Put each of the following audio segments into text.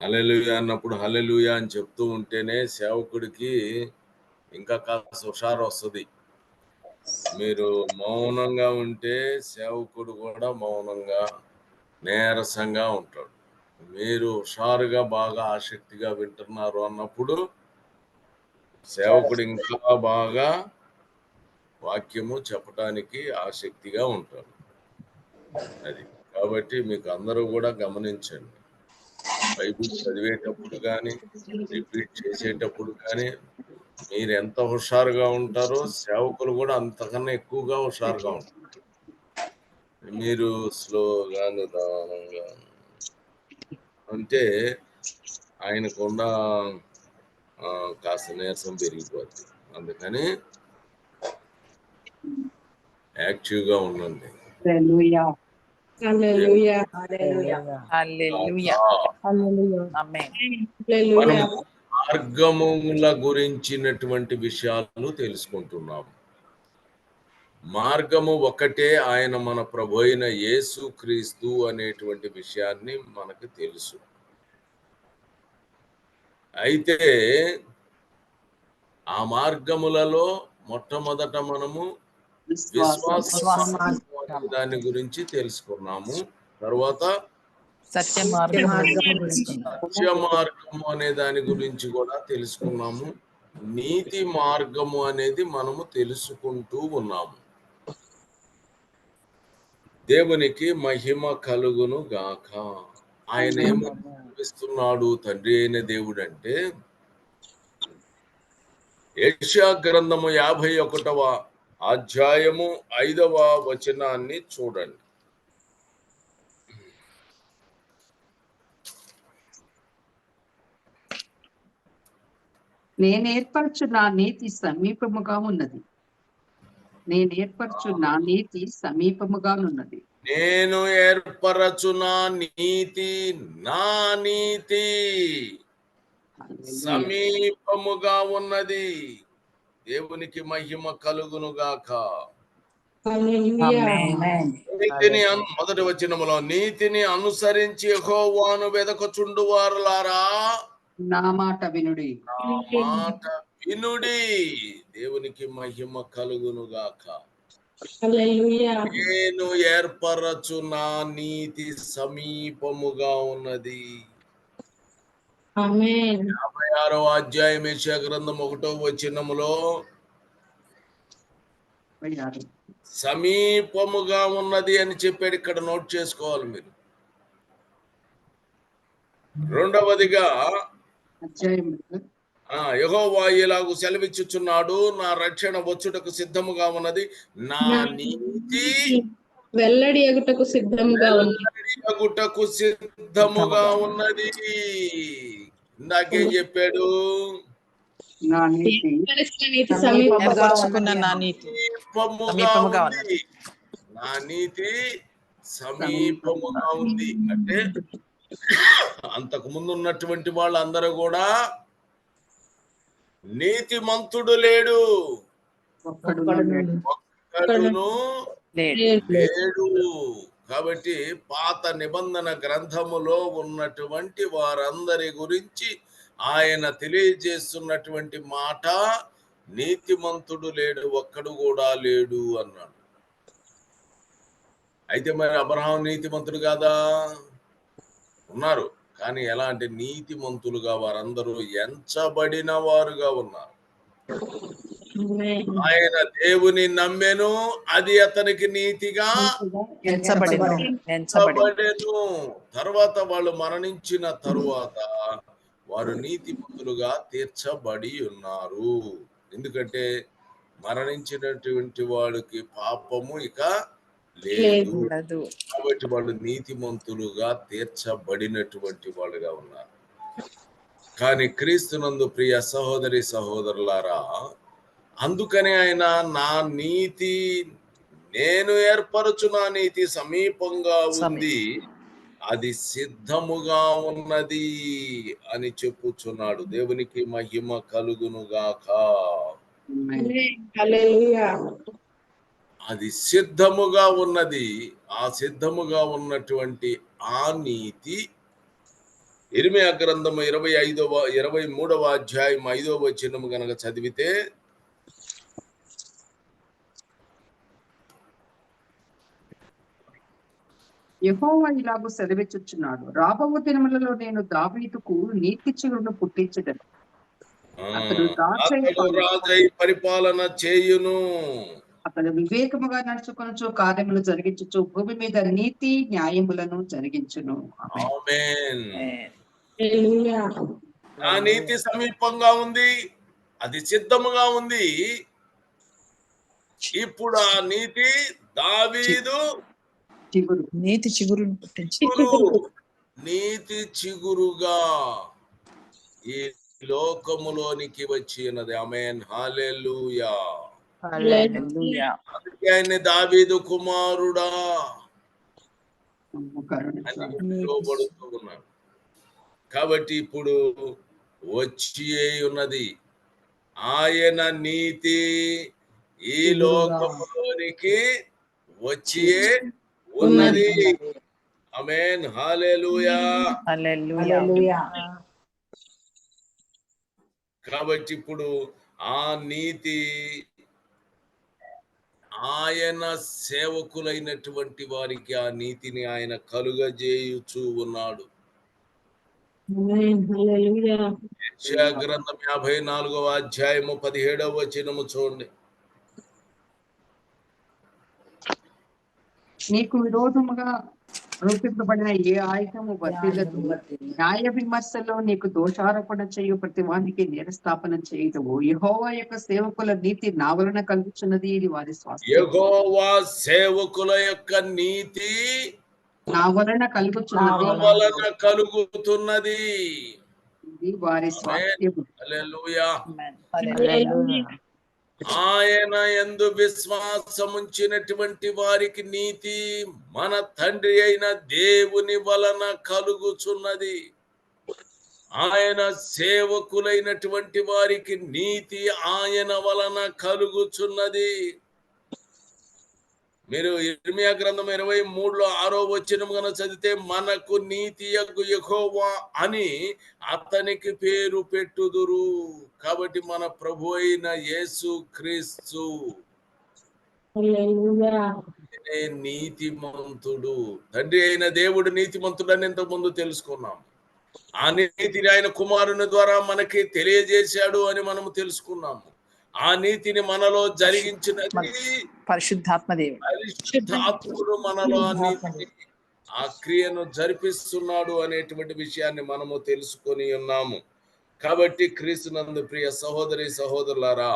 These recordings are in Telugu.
హలెలుయా అన్నప్పుడు హలెలుయా అని చెప్తూ ఉంటేనే సేవకుడికి ఇంకా కాస్త హుషారు వస్తుంది. మీరు మౌనంగా ఉంటే సేవకుడు కూడా మౌనంగా నీరసంగా ఉంటాడు. మీరు హుషారుగా బాగా ఆసక్తిగా వింటున్నారు అన్నప్పుడు సేవకుడు ఇంకా బాగా వాక్యము చెప్పటానికి ఆసక్తిగా ఉంటాడు. అది. కాబట్టి మీకు అందరూ కూడా గమనించండి. బైబిల్ చదివేటప్పుడు కానీ రిపీట్ చేసేటప్పుడు కానీ మీరు ఎంత హుషారుగా ఉంటారో సేవకులు కూడా అంతకన్నా ఎక్కువగా హుషారుగా ఉంటారు. మీరు స్లోగా నిదానంగా అంటే ఆయనకున్న కాస్త నీరసం పెరిగిపోద్ది. అందుకని యాక్టివ్గా ఉండండి. హల్లెలూయా హల్లెలూయా హల్లెలూయా ఆ, హల్లెలూయా ఆమేన్ హల్లెలూయా మనము మార్గముల గురించినటువంటి విషయాలను తెలుసుకుంటున్నాము మార్గము ఒకటే ఆయన మన ప్రభు అయిన యేసు క్రీస్తు అనేటువంటి విషయాన్ని మనకు తెలుసు. అయితే ఆ మార్గములలో మొట్టమొదట మనము విశ్వాస. దాని గురించి తెలుసుకున్నాము. తర్వాత సత్య మార్గం తెలుసుకుందాం సత్య మార్గము అనే దాని గురించి కూడా తెలుసుకున్నాము. నీతి మార్గము అనేది మనము తెలుసుకుంటూ ఉన్నాము. దేవునికి మహిమ కలుగును గాక. ఆయన ఏమిస్తున్నాడు తండ్రి అయిన దేవుడు అంటే యెషయా గ్రంథము యాభై ఒకటవ అధ్యాయము ఐదవ వచనాన్ని చూడండి. నేను ఏర్పరచు నా నీతి సమీపముగా ఉన్నది. నేను ఏర్పరచు నా నీతి సమీపముగా ఉన్నది. నేను ఏర్పరచున నీతి నా నీతి సమీపముగా ఉన్నది. దేవునికి మహిమ కలుగును గాక నీతిని మొదటి వచనములో నీతిని అనుసరించి యెహోవాను వెదకచుండు వారులారా నా మాట వినుడి. మాట వినుడి. దేవునికి మహిమ కలుగును గాక హల్లెలూయా. నేను ఏర్పరచు నా నీతి సమీపముగా ఉన్నది. యాభై ఆరో అధ్యాయం యెషయా గ్రంథం ఒకటో వచనములో పోయారు. సమీపముగా ఉన్నది అని చెప్పాడు. ఇక్కడ నోట్ చేసుకోవాలి మీరు. రెండవదిగా యెహోవా ఇలాగు సెలవిచ్చుచున్నాడు. నా రక్షణ వచ్చుటకు సిద్ధముగా ఉన్నది. నా నీతి వెల్లడి ఎగుటకు సిద్ధంగా వెల్లడియగుటకు సిద్ధముగా ఉన్నది. ఇందాకేం చెప్పాడు. నా నీతి నీతి నీతి. సమీపముగా ఉంది. నా నీతి సమీపముగా ఉంది. అంటే అంతకు ముందు ఉన్నటువంటి వాళ్ళందరూ కూడా నీతిమంతుడు లేడు. ఒక్కడు ఒక్కడును లేడు. కాబట్టి పాత నిబంధన గ్రంథములో ఉన్నటువంటి వారందరి గురించి ఆయన తెలియజేస్తున్నటువంటి మాట నీతిమంతుడు లేడు ఒక్కడు కూడా లేడు అన్నాడు. అయితే మరి అబ్రహాం నీతిమంతుడు కాదా? ఉన్నారు. కానీ ఎలాంటి నీతిమంతులుగా వారందరూ ఎంచబడిన వారుగా ఉన్నారు. ఆయన దేవుని నమ్మెను అది అతనికి నీతిగా ఎంచబడిన. ఎంచబడి ఎంచబడెను. తర్వాత వాళ్ళు మరణించిన తరువాత వారు నీతిమంతులుగా తీర్చబడి ఉన్నారు. ఎందుకంటే మరణించినటువంటి వాడికి పాపము ఇక లేదు. కాబట్టి వాళ్ళు నీతిమంతులుగా తీర్చబడినటువంటి వాళ్ళుగా ఉన్నారు. కానీ క్రీస్తునందు ప్రియ సహోదరి సహోదరులారా అందుకనే ఆయన నా నీతి నేను ఏర్పరచు నా నీతి సమీపంగా ఉంది. అది సిద్ధముగా ఉన్నది అని చెప్పుచున్నాడు. దేవునికి మహిమ కలుగునుగాక. ఆమేన్. హల్లెలూయా. అది సిద్ధముగా ఉన్నది. ఆ సిద్ధముగా ఉన్నటువంటి ఆ నీతి ఇరిమియా గ్రంథము ఇరవై ఐదవ ఇరవై మూడవ అధ్యాయం ఐదవ వచనము గనక చదివితే యెహోవా ఇలాగూ సెలవిచ్చుచున్నాడు. రాబో దినములలో నేను దావీదుకు నీతి చిగురును ఆ, అతడు రాజై పరిపాలన చేయును. అతడు వివేకముగా నడుచుకొనచ్చు కార్యములు జరిగించుచు భూమి మీద నీతి న్యాయములను జరిగించును. ఆమేన్. ఆమేన్. హల్లెలూయా. ఆ నీతి సమీపంగా ఉంది అది సిద్ధముగా ఉంది. ఇప్పుడు ఆ నీతి దావీదు చిగురు నీతి చిగురును పుట్టించి చిగురు. నీతి చిగురుగా ఈ లోకములోనికి వచ్చినది. Amen hallelujah hallelujah. అందుకే ఆయన దావీదు కుమారుడా. పిలువబడుతూ ఉన్నాడు. కాబట్టి ఇప్పుడు వచ్చి ఉన్నది ఆయన నీతి ఈ లోకములోనికి వచ్చియే ఉన్నది. Amen hallelujah. కాబట్టి ఇప్పుడు ఆ నీతి ఆయన సేవకులైనటువంటి వారికి ఆ నీతిని ఆయన కలుగజేయుచూ ఉన్నాడు. గ్రంథం యాభై నాలుగవ అధ్యాయము పదిహేడవ వచనము చూడండి. నీకు విరోధముగా రూపింపబడిన ఏ ఆయుధము వర్తిల్లదు న్యాయ విమర్శలో నీకు దోషారోపణ చేయు ప్రతి వానికి నేరస్థాపన చేయటవు యెహోవా యొక్క సేవకుల నీతి నా వలన కలుగుచున్నది ఇది వారి స్వాస్థ్యం యెహోవా సేవకుల యొక్క నీతి నా వలన కలుగుచున్నది. నా వలన కలుగుతున్నది. ఇది వారి స్వాస్థ్యము. హల్లెలూయా ఆమేన్. హల్లెలూయా. ఆయన ఎందు విశ్వాసముంచినటువంటి వారికి నీతి మన తండ్రి అయిన దేవుని వలన కలుగుచున్నది. ఆయన సేవకులైనటువంటి వారికి నీతి ఆయన వలన కలుగుచున్నది. మీరు ఇర్మియా గ్రంథం ఇరవై మూడులో ఆరో వచ్చిన కనుక చదివితే మనకు నీతి యగు యెహోవా అని అతనికి పేరు పెట్టుదురు. కాబట్టి మన ప్రభు అయిన యేసు క్రీస్తు. నీతిమంతుడు. తండ్రి అయిన దేవుడు నీతిమంతుడు అని ఇంతకు ముందు తెలుసుకున్నాం. ఆ నీతిని ఆయన కుమారుని ద్వారా మనకి తెలియజేశాడు అని మనము తెలుసుకున్నాము. ఆ నీతిని మనలో జరిగించినది పరిశుద్ధాత్మ దేవుడు. పరిశుద్ధాత్ముడు మనలో ఆ నీతిని ఆ క్రియను జరిపిస్తున్నాడు అనేటువంటి విషయాన్ని మనము తెలుసుకొని ఉన్నాము. కాబట్టి క్రీస్తునందు ప్రియ సహోదరి సహోదరులారా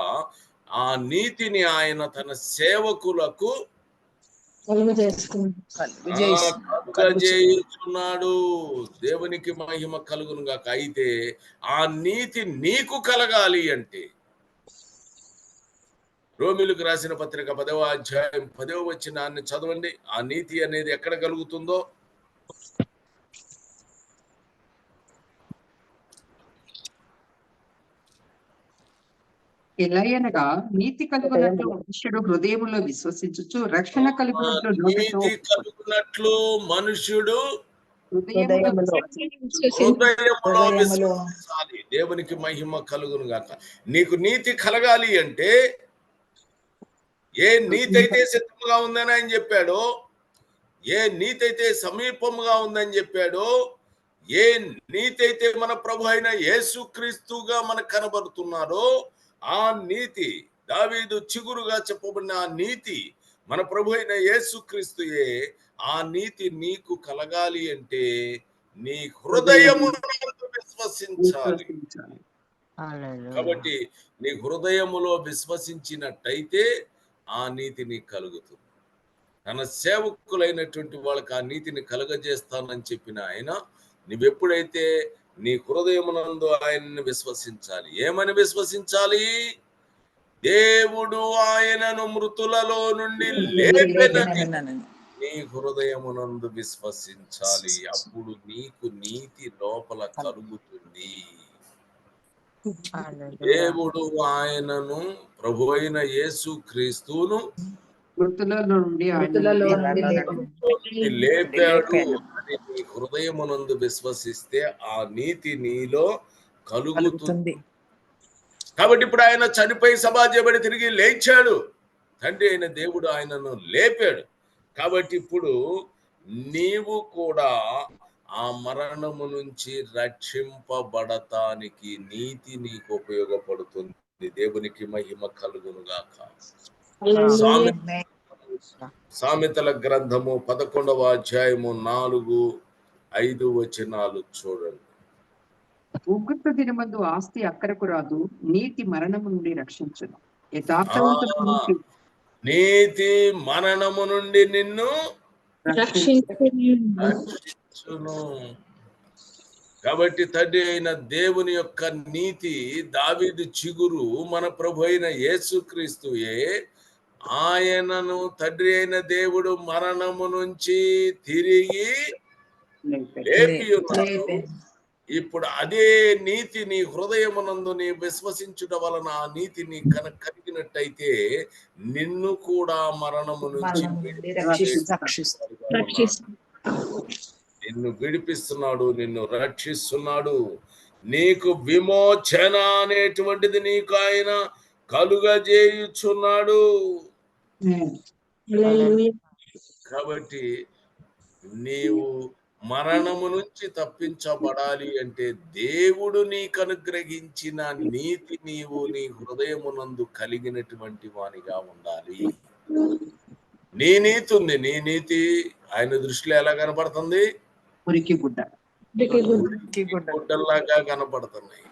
ఆ నీతిని ఆయన తన సేవకులకు. చేయుచున్నాడు దేవునికి మహిమ కలుగును గాక అయితే ఆ నీతి నీకు కలగాలి అంటే రోమిలకు రాసిన పత్రిక పదవ అధ్యాయం పదవ వచ్చినాన్ని చదవండి. ఆ నీతి అనేది ఎక్కడ కలుగుతుందో? ఎలయనగా నీతి కలుగునట్లు మనుష్యుడు హృదయములో విశ్వసించుచు రక్షణ కలుగునట్లు మనుష్యుడు దేవునికి మహిమ కలుగును గాక. నీకు నీతి కలగాలి అంటే ఏ నీతి అయితే సిద్ధముగా ఉందని ఆయన చెప్పాడో ఏ నీతి అయితే సమీపముగా ఉందని చెప్పాడో ఏ నీతి అయితే మన ప్రభు అయిన యేసుక్రీస్తుగా మనకు కనబడుతున్నాడో ఆ నీతి దావీదు చిగురుగా చెప్పబడిన ఆ నీతి మన ప్రభు అయిన యేసుక్రీస్తుయే ఆ నీతి నీకు కలగాలి అంటే నీ హృదయము విశ్వసించాలి. విశ్వసించాలి. కాబట్టి నీ హృదయములో విశ్వసించినట్టయితే ఆ నీతి నీకు కలుగుతుంది. తన సేవకులైనటువంటి వాళ్ళకి ఆ నీతిని కలుగజేస్తానని చెప్పిన ఆయన నువ్వెప్పుడైతే నీ హృదయమునందు ఆయనను విశ్వసించాలి. ఏమని విశ్వసించాలి? దేవుడు ఆయనను మృతులలో నుండి నీ హృదయమునందు విశ్వసించాలి. అప్పుడు నీకు నీతి లోపల కలుగుతుంది. దేవుడు ఆయనను ప్రభు అయిన యేసు క్రీస్తును లేపాడు. నీ హృదయమునందు విశ్వసిస్తే ఆ నీతి నీలో కలుగుతుంది. కాబట్టి ఇప్పుడు ఆయన చనిపోయి సమాజబడి తిరిగి లేచాడు. తండ్రి అయిన దేవుడు ఆయనను లేపాడు. కాబట్టి ఇప్పుడు నీవు కూడా ఆ మరణము నుంచి రక్షింపబడటానికి నీతి నీకు ఉపయోగపడుతుంది. దేవునికి మహిమ కలుగునుగాక. Amen. సామెతల గ్రంథము పదకొండవ అధ్యాయము నాలుగు ఐదు వచనాలు చూడండి. ఉగ్రత దినమందు ఆస్తి అక్కరకు రాదు నీతి మరణము నుండి రక్షించును. యథార్థవంతుడు. నీతి నీతి మరణము నుండి నిన్ను రక్షించును. కాబట్టి తండ్రి అయిన దేవుని యొక్క నీతి దావీదు చిగురు మన ప్రభు అయిన యేసుక్రీస్తుయే ఆయనను తండ్రి అయిన దేవుడు మరణము నుంచి తిరిగి లేపి ఇప్పుడు అదే నీతి నీ హృదయమునందు నీ విశ్వసించుట వలన ఆ నీతి నీ కనుక కలిగినట్టయితే నిన్ను కూడా మరణము నుంచి నిన్ను విడిపిస్తున్నాడు నిన్ను రక్షిస్తున్నాడు. నీకు విమోచన అనేటువంటిది నీకు ఆయన కలుగజేయుచున్నాడు. కాబట్టి నీవు మరణము నుంచి తప్పించబడాలి అంటే దేవుడు నీకు అనుగ్రహించిన నీతి నీవు నీ హృదయమునందు కలిగినటువంటి వానిగా ఉండాలి. నీ నీతి ఉంది. నీ నీతి ఆయన దృష్టిలో ఎలా కనపడుతుంది. గుడ్డల్లాగా కనపడుతున్నాయి.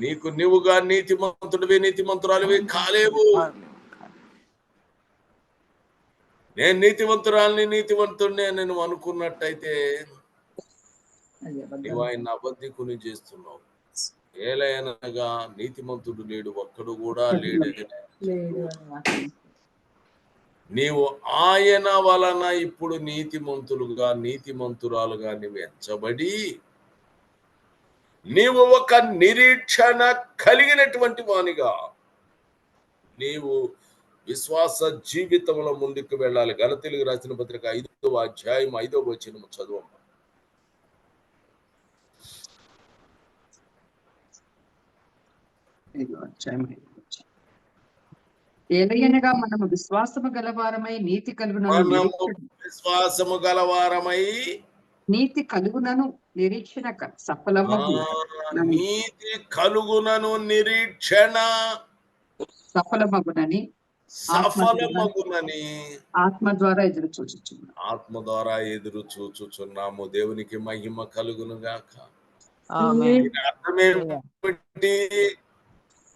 నీకు నీవుగా నీతిమంతుడివి నీతిమంతురాలివి కాలేవు. నేను నీతివంతురాలని నీతివంతుడిని నువ్వు అనుకున్నట్టయితే నువ్వు ఆయన అబద్ధికుని చేస్తున్నావు. ఏలైనగా నీతిమంతుడు లేడు ఒక్కడు కూడా లేడు. నీవు ఆయన వలన ఇప్పుడు నీతిమంతులుగా నీతిమంతురాలుగా నీవు ఎంచబడి నీవు ఒక నిరీక్షణ కలిగినటువంటి వానిగా నీవు విశ్వాస జీవితంలో ముందుకు వెళ్ళాలి. గలతీలకు రాసిన పత్రిక ఐదవ అధ్యాయం ఐదవ వచనం చదువు. ఏలయనగా మనము విశ్వాసము గలవారమై నీతి కలుగునను నిరీక్షణ- విశ్వాసము గలవారమై నీతి కలుగునను నిరీక్షణ ఆ, నీతి కలుగునను నిరీక్షణ. సఫలమగునని సఫలమగునని ఆత్మ ద్వారా ఎదురు చూచుచున్నాం ఆత్మ ద్వారా ఎదురు చూచుచున్నాము. దేవునికి మహిమ కలుగును గాక అర్థమేమిటి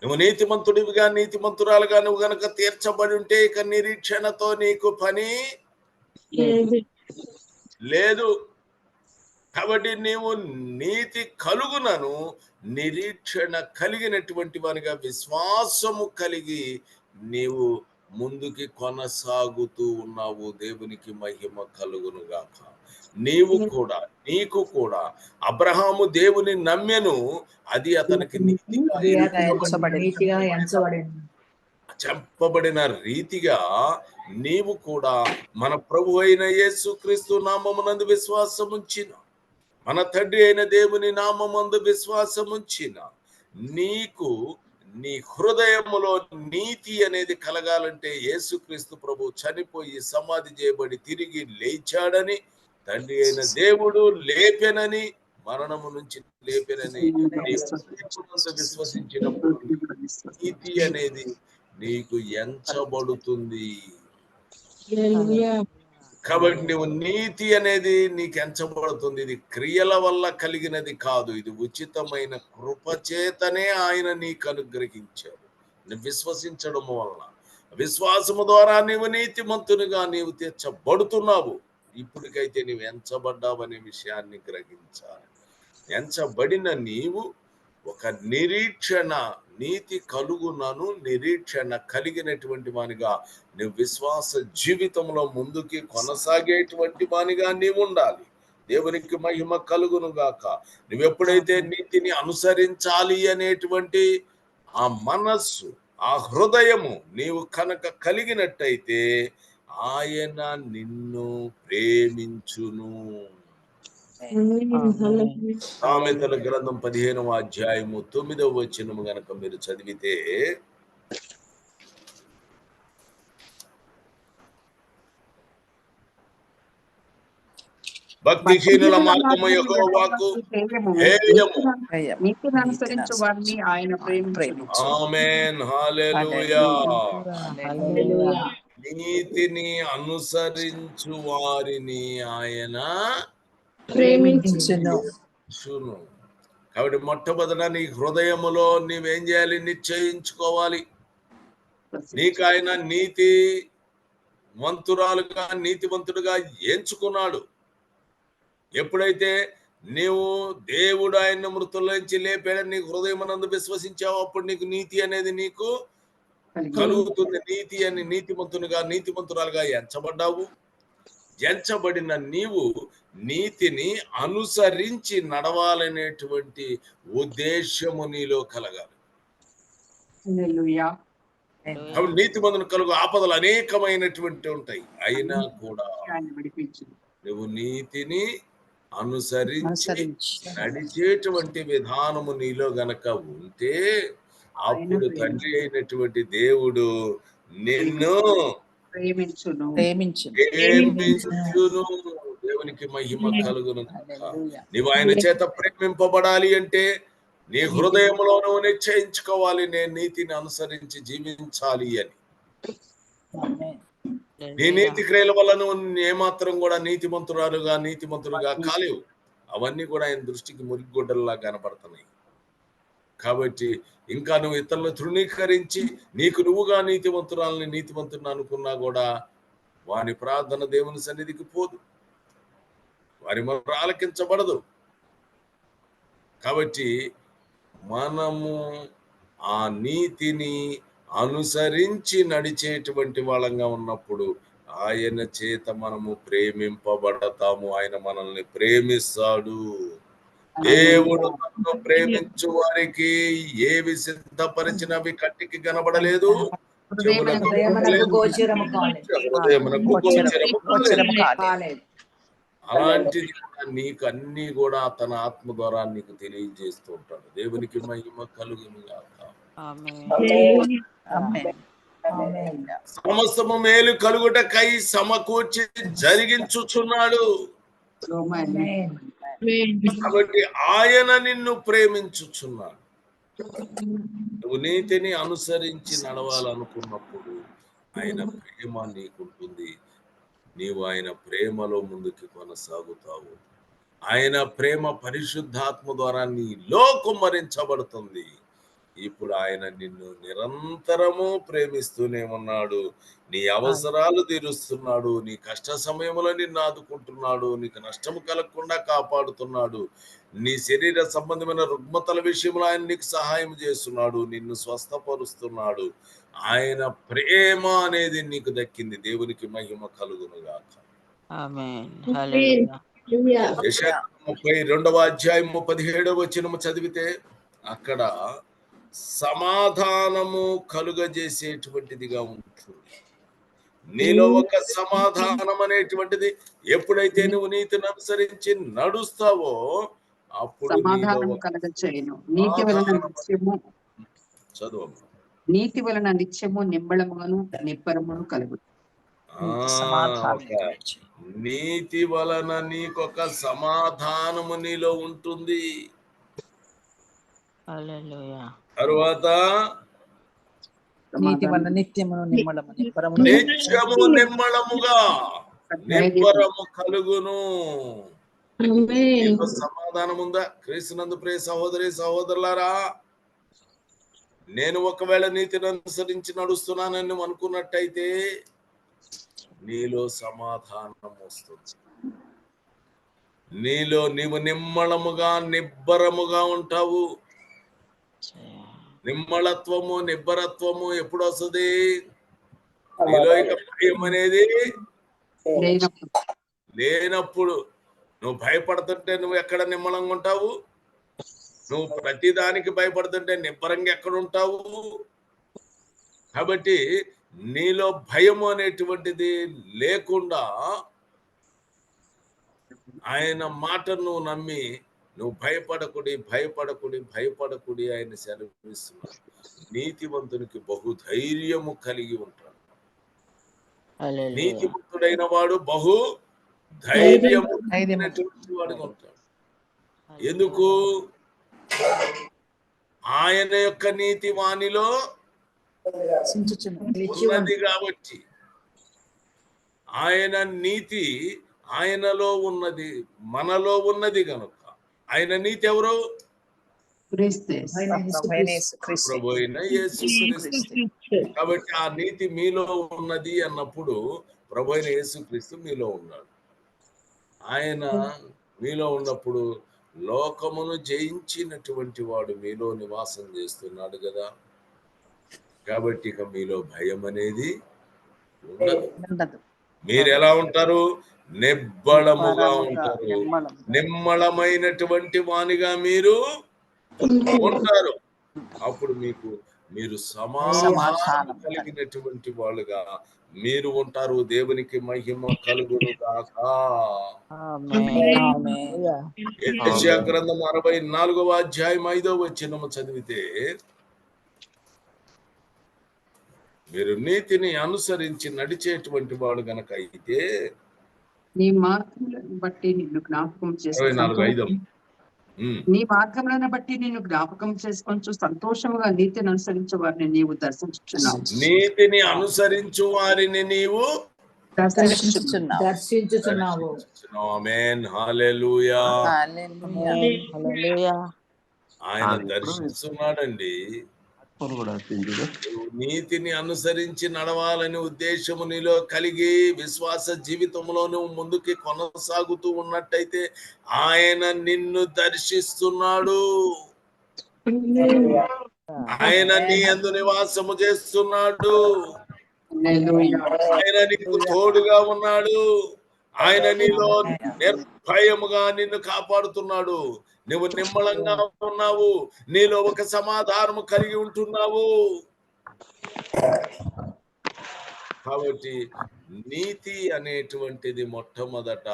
నువ్వు నీతిమంతుడివిగా నీతిమంతురాలుగా నువ్వు గనక తీర్చబడి ఉంటే ఇక నిరీక్షణతో నీకు పని లేదు. కాబట్టి నీవు నీతి కలుగునను నిరీక్షణ కలిగినటువంటి వానిగా విశ్వాసము కలిగి నీవు ముందుకి కొనసాగుతూ ఉన్నావు. దేవునికి మహిమ కలుగును గాక నీవు కూడా నీకు కూడా అబ్రహాము దేవుని నమ్మెను. అది అతనికి చెప్పబడిన రీతిగా నీవు కూడా మన ప్రభు అయిన యేసుక్రీస్తు నామమునందు విశ్వాసం ఉంచిన మన తండ్రి అయిన దేవుని నామమందు విశ్వాసం ఉంచిన నీకు నీ హృదయములో నీతి అనేది కలగాలంటే యేసుక్రీస్తు ప్రభు చనిపోయి సమాధి చేయబడి తిరిగి లేచాడని తండ్రి అయిన దేవుడు లేపెనని మరణము నుంచి లేపెనని విశ్వసించినప్పుడు నీతి అనేది నీకు ఎంచబడుతుంది. కాబట్టి నువ్వు నీతి అనేది నీకు ఎంచబడుతుంది. ఇది క్రియల వల్ల కలిగినది కాదు. ఇది ఉచితమైన కృపచేతనే ఆయన నీకు అనుగ్రహించాడు. నువ్వు విశ్వసించడం వల్ల విశ్వాసము ద్వారా నీవు నీతిమంతునిగా నీవు తీర్చబడుతున్నావు. ఇప్పటికైతే నీవు ఎంచబడ్డావనే విషయాన్ని గ్రహించాలి. ఎంచబడిన నీవు ఒక నిరీక్షణ నీతి కలుగునను నిరీక్షణ కలిగినటువంటి వానిగా నువ్వు విశ్వాస జీవితంలో ముందుకి కొనసాగేటువంటి వానిగా నీవు ఉండాలి. దేవునికి మహిమ కలుగును గాక. నువ్వు ఎప్పుడైతే నీతిని అనుసరించాలి అనేటువంటి ఆ మనస్సు ఆ హృదయము నీవు కనుక కలిగినట్టయితే ఆయన నిన్ను ప్రేమించును. సామెతల గ్రంథం పదిహేనవ అధ్యాయము తొమ్మిదవ వచనము గనక మీరు చదివితే భక్తిహీనుల మార్గము యెహోవాకు. నీతిని అనుసరించు వారిని ఆయన ప్రేమించును. కాబట్టి మొట్టమొదట నీ హృదయములో నీవేం చేయాలి? నిశ్చయించుకోవాలి. నీకు ఆయన నీతి వంతురాలుగా నీతివంతుడుగా ఎంచుకున్నాడు. ఎప్పుడైతే నీవు దేవుడు ఆయన మృతుల్లోంచి లేపాడని నీ హృదయం నందు విశ్వసించావు అప్పుడు నీకు నీతి అనేది నీకు కలుగుతుంది. నీతి అని నీతిమంతునిగా నీతిమంతురాలుగా ఎంచబడ్డావు. ఎంచబడిన నీవు నీతిని అనుసరించి నడవాలనేటువంటి ఉద్దేశము నీలో కలగాలి. కాబట్టి నీతిమంతుని కలుగు ఆపదలు అనేకమైనటువంటి ఉంటాయి. అయినా కూడా నువ్వు నీతిని అనుసరించి అనుసరించి. నడిచేటువంటి విధానము నీలో గనక ఉంటే అప్పుడు తండ్రి అయినటువంటి దేవుడు నిన్ను ప్రేమించును. ప్రేమించు ప్రేమించును. దేవునికి మహిమ కలుగును హల్లెలూయా. నీవు ఆయన చేత ప్రేమింపబడాలి అంటే నీ హృదయంలో నువ్వు నిశ్చయించుకోవాలి. నేను నీతిని అనుసరించి జీవించాలి అని. నీ నీతి క్రియల వల్ల నువ్వు ఏమాత్రం కూడా నీతిమంతురాలుగా నీతిమంతులుగా కాలేవు. అవన్నీ కూడా ఆయన దృష్టికి మురిగుడ్డల్లా కనపడుతున్నాయి. కాబట్టి ఇంకా నువ్వు ఇతరులను తృణీకరించి నీకు నువ్వుగా నీతివంతురాలని నీతివంతుని అనుకున్నా కూడా వాని ప్రార్థన దేవుని సన్నిధికి పోదు. వారి మనం ఆలకించబడదు. కాబట్టి మనము ఆ నీతిని అనుసరించి నడిచేటువంటి వాళ్ళంగా ఉన్నప్పుడు ఆయన చేత మనము ప్రేమింపబడతాము. ఆయన మనల్ని ప్రేమిస్తాడు. దేవుడు నన్ను ప్రేమించు వారికి ఏవి సిద్ధపరిచినవి కంటికి కనబడలేదు. అలాంటిది నీకు అన్ని కూడా తన ఆత్మ ద్వారా నీకు తెలియజేస్తూ ఉంటాడు దేవునికి మహిమ కలుగును గాక ఆమేన్. హల్లెలూయా. ఆమేన్. ఆమేన్. సమస్తము మేలు కలుగుటకై సమకూర్చి జరిగించుచున్నాడు ఆమేన్. కాబట్టి ఆయన నిన్ను ప్రేమించుచున్నాడు. నువ్వు నీతిని అనుసరించి నడవాలనుకున్నప్పుడు ఆయన ప్రేమ నీకుంటుంది. నీవు ఆయన ప్రేమలో ముందుకు కొనసాగుతావు. ఆయన ప్రేమ పరిశుద్ధాత్మ ద్వారా నీలో కుమ్మరించబడుతుంది ఇప్పుడు ఆయన నిన్ను నిరంతరము ప్రేమిస్తూనే ఉన్నాడు. నీ అవసరాలు తీరుస్తున్నాడు. నీ కష్ట సమయంలో నిన్ను ఆదుకుంటున్నాడు. నీకు నష్టము కలగకుండా కాపాడుతున్నాడు. నీ శరీర సంబంధమైన రుగ్మతల విషయంలో ఆయన నీకు సహాయం చేస్తున్నాడు. నిన్ను స్వస్థపరుస్తున్నాడు. ఆయన ప్రేమ అనేది నీకు దక్కింది. దేవునికి మహిమ కలుగునుగాక. ఆమేన్. హల్లెలూయా. హల్లెలూయా. యెషయా ముప్పై రెండవ అధ్యాయం పదిహేడవ వచనము చదివితే అక్కడ సమాధానము కలుగజేసేటువంటిదిగా ఉంటుంది నీలో ఒక సమాధానం అనేటువంటిది ఎప్పుడైతే నువ్వు నీతిని అనుసరించి నడుస్తావో అప్పుడు చదువు నీతి వలన నిత్యము నింబళమును నిబ్బరమును కలుగు. ఆ, సమాధానం ఒక నీతి వలన నీకొక సమాధానము నీలో ఉంటుంది. హల్లెలూయా. తరువాత నిత్యము నిమ్మళముగా నిబ్బరము కలుగును. సమాధానం ఉందా క్రీస్తునందు ప్రియ సహోదరి సహోదరులారా నేను ఒకవేళ నీతిని అనుసరించి నడుస్తున్నానని అనుకున్నట్టయితే నీలో సమాధానం వస్తుంది. నీలో నీవు నిమ్మళముగా నిబ్బరముగా ఉంటావు. నిమ్మళత్వము నిబ్బరత్వము ఎప్పుడు వస్తుంది నీలో ఇక భయం అనేది లేనప్పుడు. నువ్వు భయపడుతుంటే నువ్వు ఎక్కడ నిమ్మలంగా ఉంటావు? నువ్వు ప్రతి దానికి భయపడుతుంటే నిబ్బరంగా ఎక్కడ ఉంటావు? కాబట్టి నీలో భయం అనేటువంటిది లేకుండా ఆయన మాటను నమ్మి నువ్వు భయపడకుడి భయపడకుడి భయపడకుడి ఆయన సెలవిస్తున్నాడు. నీతివంతునికి బహు ధైర్యము కలిగి ఉంటాడు. నీతివంతుడైన వాడు బహు ధైర్యము వాడుగా ఉంటాడు. ఎందుకు? ఆయన యొక్క నీతి వాణిలో. ఉన్నది కాబట్టి. ఆయన నీతి ఆయనలో ఉన్నది మనలో ఉన్నది గనుక. ఆయన నీతి ఎవరు. ప్రభు కాబట్టి ఆ నీతి మీలో ఉన్నది అన్నప్పుడు ప్రభు అయిన యేసుక్రీస్తు మీలో ఉన్నాడు. ఆయన మీలో ఉన్నప్పుడు లోకమును జయించినటువంటి వాడు మీలో నివాసం చేస్తున్నాడు కదా. కాబట్టి ఇక మీలో భయం అనేది ఉండదు. మీరు ఎలా ఉంటారు? నిబ్బళముగా ఉంటారు. నిమ్మళమైనటువంటి వానిగా మీరు ఉంటారు. అప్పుడు మీకు మీరు సమాధానం కలిగినటువంటి వాళ్ళుగా మీరు ఉంటారు. దేవునికి మహిమ కలుగును గాక ఆమేన్. ఆమేన్. యెషయా గ్రంథం అరవై నాలుగవ అధ్యాయం ఐదవ వచనము చదివితే మీరు నీతిని అనుసరించి నడిచేటువంటి వాడు గనక అయితే నీ మార్గములను బట్టి నిన్ను జ్ఞాపకం చేసుకుంటూ నీ మార్గములను బట్టి నిన్ను జ్ఞాపకం చేసుకొంచు సంతోషముగా నీతిని అనుసరించే వారిని నీవు దర్శించుచున్నావు. నీతిని అనుసరించు వారిని నీవు దర్శించుచున్నావు. దర్శించుచున్నావు. దర్శించుచున్నావు. ఆమేన్. హల్లెలూయా. హల్లెలూయా. హల్లెలూయా. ఆయన దర్శిస్తున్నాడండి. కూడా నీతిని అనుసరించి నడవాలని ఉద్దేశము నీలో కలిగి విశ్వాస జీవితంలో నువ్వు ముందుకి కొనసాగుతూ ఉన్నట్టయితే ఆయన నిన్ను దర్శిస్తున్నాడు. ఆయన నీ అందు నివాసము చేస్తున్నాడు. ఆయన నీకు తోడుగా ఉన్నాడు. ఆయన నీలో నిర్భయముగా నిన్ను కాపాడుతున్నాడు. నువ్వు నిమ్మలంగా ఉన్నావు. నీలో ఒక సమాధానము కలిగి ఉంటున్నావు. కాబట్టి నీతి అనేటువంటిది మొట్టమొదట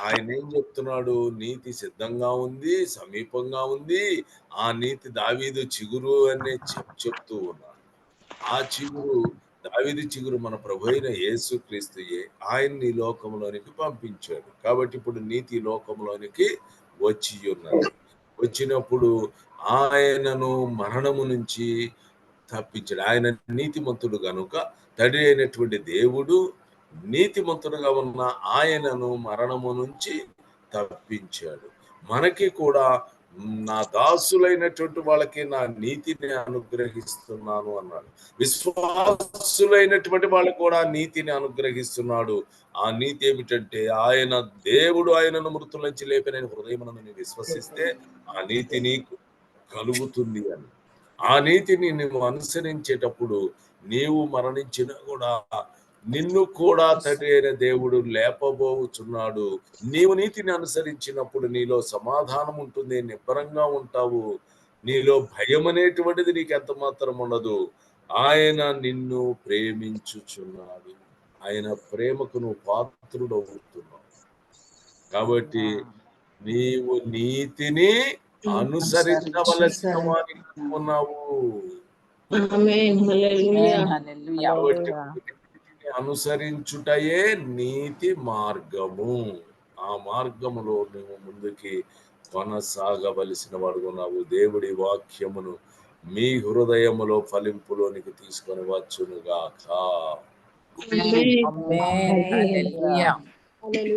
ఆయన ఏం చెప్తున్నాడు? నీతి సిద్ధంగా ఉంది సమీపంగా ఉంది. ఆ నీతి దావీదు చిగురు అనే చెప్ చెప్తూ ఉన్నాడు. ఆ చిగురు దావీదు చిగురు మన ప్రభు అయిన యేసు క్రీస్తుయే. ఆయన్ని లోకంలోనికి పంపించాడు. కాబట్టి ఇప్పుడు నీతి లోకంలోనికి వచ్చి ఉన్నది. వచ్చినప్పుడు ఆయనను మరణము నుంచి తప్పించాడు. ఆయన నీతిమంతుడు కనుక తండ్రి అయినటువంటి దేవుడు నీతిమంతుడుగా ఉన్న ఆయనను మరణము నుంచి తప్పించాడు. మనకి కూడా నా దాసులైనటువంటి వాళ్ళకి నా నీతిని అనుగ్రహిస్తున్నాను అన్నాడు. విశ్వాసులైనటువంటి వాళ్ళకి కూడా నీతిని అనుగ్రహిస్తున్నాడు. ఆ నీతి ఏమిటంటే ఆయన దేవుడు ఆయనను మృతుల నుంచి లేపిన హృదయం విశ్వసిస్తే ఆ నీతి నీకు కలుగుతుంది అని. ఆ నీతిని నువ్వు అనుసరించేటప్పుడు నీవు మరణించినా కూడా నిన్ను కూడా తండ్రి అయిన దేవుడు లేపబోచున్నాడు. నీవు నీతిని అనుసరించినప్పుడు నీలో సమాధానం ఉంటుంది నిబ్బరంగా ఉంటావు. నీలో భయం అనేటువంటిది నీకు ఎంత మాత్రం ఉండదు. ఆయన నిన్ను ప్రేమించుచున్నాడు. ఆయన ప్రేమకు నువ్వు పాత్రుడవుతున్నావు కాబట్టి నీవు నీతిని అనుసరించవలసిన వారిగా ఉన్నావు ఆమేన్. హల్లెలూయా. హల్లెలూయా. కాబట్టి నీతిని అనుసరించుటయే నీతి మార్గము. ఆ మార్గములో నువ్వు ముందుకి కొనసాగవలసిన వాడు ఉన్నావు. దేవుడి వాక్యమును మీ హృదయములో ఫలింపులోనికి తీసుకొని వచ్చునుగాక. Amen. Hallelujah. Hallelujah.